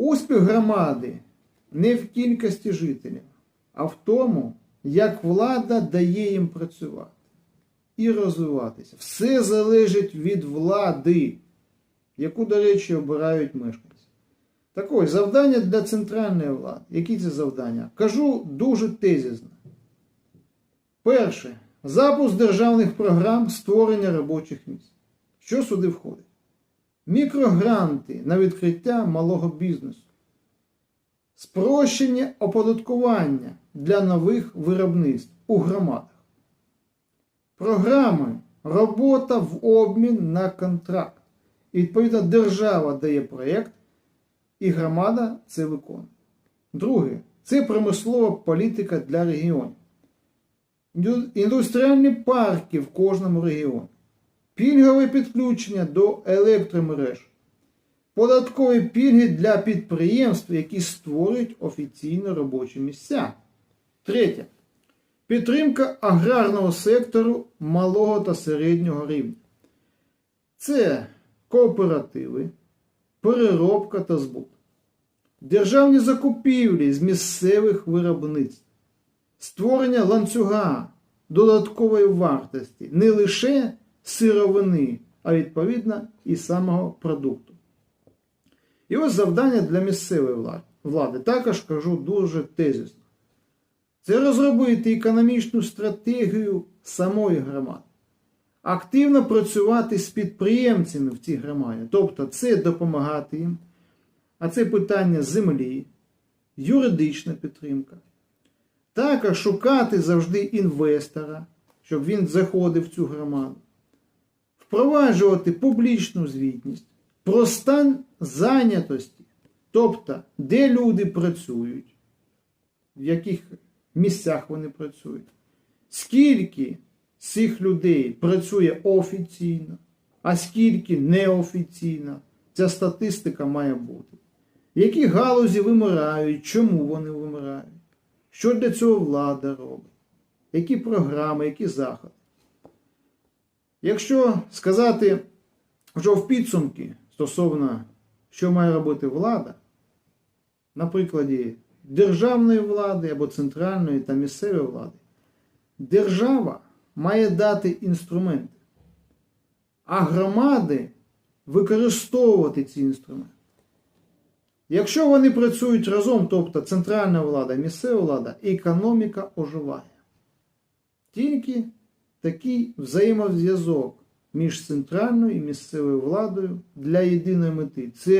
Успіх громади не в кількості жителів, а в тому, як влада дає їм працювати і розвиватися. Все залежить від влади, яку, до речі, обирають мешканці. Так ось, завдання для центральної влади. Які це завдання? Кажу дуже тезісно. Перше. Запуск державних програм створення робочих місць. Що сюди входить? Мікрогранти на відкриття малого бізнесу. Спрощення оподаткування для нових виробництв у громадах. Програми робота в обмін на контракт. І відповідно держава дає проєкт, і громада це виконує. Друге, це промислова політика для регіонів. Індустріальні парки в кожному регіоні. Пільгове підключення до електромереж. Податкові пільги для підприємств, які створюють офіційно робочі місця. Третє. Підтримка аграрного сектору малого та середнього рівня. Це кооперативи, переробка та збут. Державні закупівлі з місцевих виробництв. Створення ланцюга додаткової вартості не лише сировини, а відповідно і самого продукту. І ось завдання для місцевої влади. Також кажу дуже тезісно. Це розробити економічну стратегію самої громади. Активно працювати з підприємцями в цій громаді. Тобто це допомагати їм. А це питання землі, юридична підтримка. Також шукати завжди інвестора, щоб він заходив в цю громаду. Впроваджувати публічну звітність про стан зайнятості, тобто де люди працюють, в яких місцях вони працюють, скільки цих людей працює офіційно, а скільки неофіційно. Ця статистика має бути. Які галузі вимирають, чому вони вимирають, що для цього влада робить, які програми, які заходи. Якщо сказати вже в підсумки стосовно, що має робити влада, на прикладі державної влади або центральної та місцевої влади, держава має дати інструменти, а громади використовувати ці інструменти. Якщо вони працюють разом, тобто центральна влада, місцева влада, економіка оживає. Тільки такий взаємозв'язок між центральною і місцевою владою для єдиної мети. Це